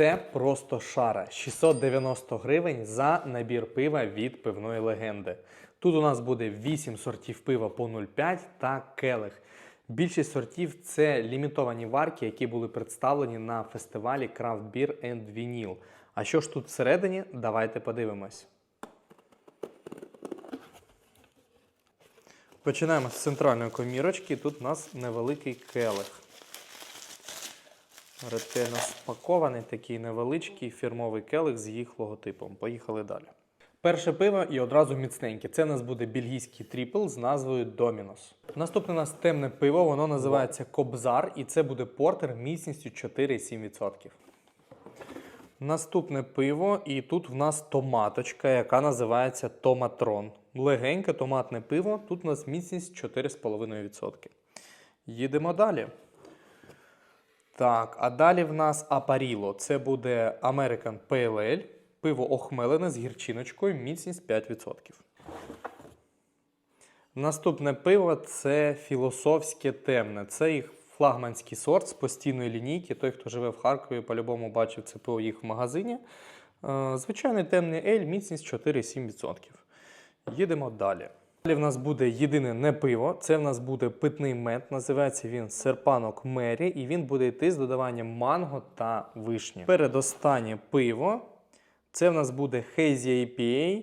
Це просто шара. 690 гривень за набір пива від пивної легенди. Тут у нас буде 8 сортів пива по 0,5 та келих. Більшість сортів це лімітовані варки, які були представлені на фестивалі Craft Beer and Vinyl. А що ж тут всередині? Давайте подивимось. Починаємо з центральної комірочки. Тут у нас невеликий келих. Ретельно спакований такий невеличкий фірмовий келих з їх логотипом. Поїхали далі. Перше пиво і одразу міцненьке. Це у нас буде бельгійський тріпл з назвою Домінос. Наступне у нас темне пиво, воно називається Кобзар, і це буде портер міцністю 4,7%. Наступне пиво, і тут в нас томаточка, яка називається Томатрон. Легеньке томатне пиво, тут у нас міцність 4,5%. Їдемо далі. Так, а далі в нас Апаріло. Це буде American Pale Ale, пиво охмелене з гірчиночкою, міцність 5%. Наступне пиво це філософське темне. Це їх флагманський сорт з постійної лінійки. Той, хто живе в Харкові, по-любому бачив це пиво їх в магазині. Е, Звичайний темний ель, міцність 4,7%. Їдемо далі. Далі в нас буде єдине не пиво, це в нас буде питний мед, називається він серпанок Мері, і він буде йти з додаванням манго та вишні. Передостаннє пиво. Це в нас буде Hazy IPA,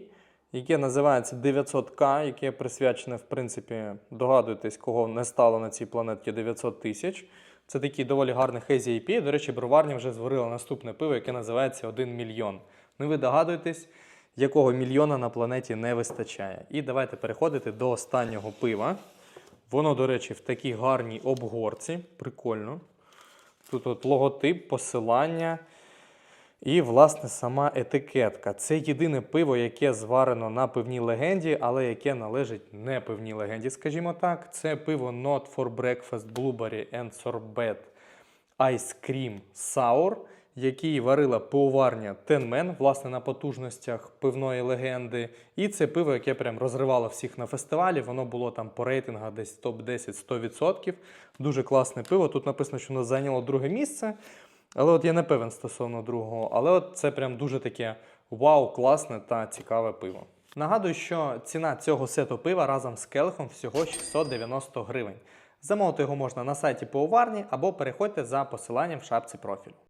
яке називається 900К, яке присвячене, в принципі, догадуєтесь, кого не стало на цій планеті 900 тисяч. Це такий доволі гарний Hazy IPA. До речі, броварня вже зварила наступне пиво, яке називається 1 мільйон. Ну ви догадуєтесь, якого мільйона на планеті не вистачає. І давайте переходити до останнього пива. Воно, до речі, в такій гарній обгорці. Прикольно. Тут от логотип, посилання. І, власне, сама етикетка. Це єдине пиво, яке зварено на пивній легенді, але яке належить не пивній легенді, скажімо так. Це пиво Not for Breakfast Blueberry and Sorbet Ice Cream Sour, який варила пивоварня Tenman, власне, на потужностях пивної легенди. І це пиво, яке прям розривало всіх на фестивалі. Воно було там по рейтингах десь топ-10 100%. Дуже класне пиво. Тут написано, що воно зайняло друге місце. Але от я не певен стосовно другого. Але от це прям дуже таке вау, класне та цікаве пиво. Нагадую, що ціна цього сету пива разом з келихом всього 690 гривень. Замовити його можна на сайті пивоварні або переходьте за посиланням в шапці профілю.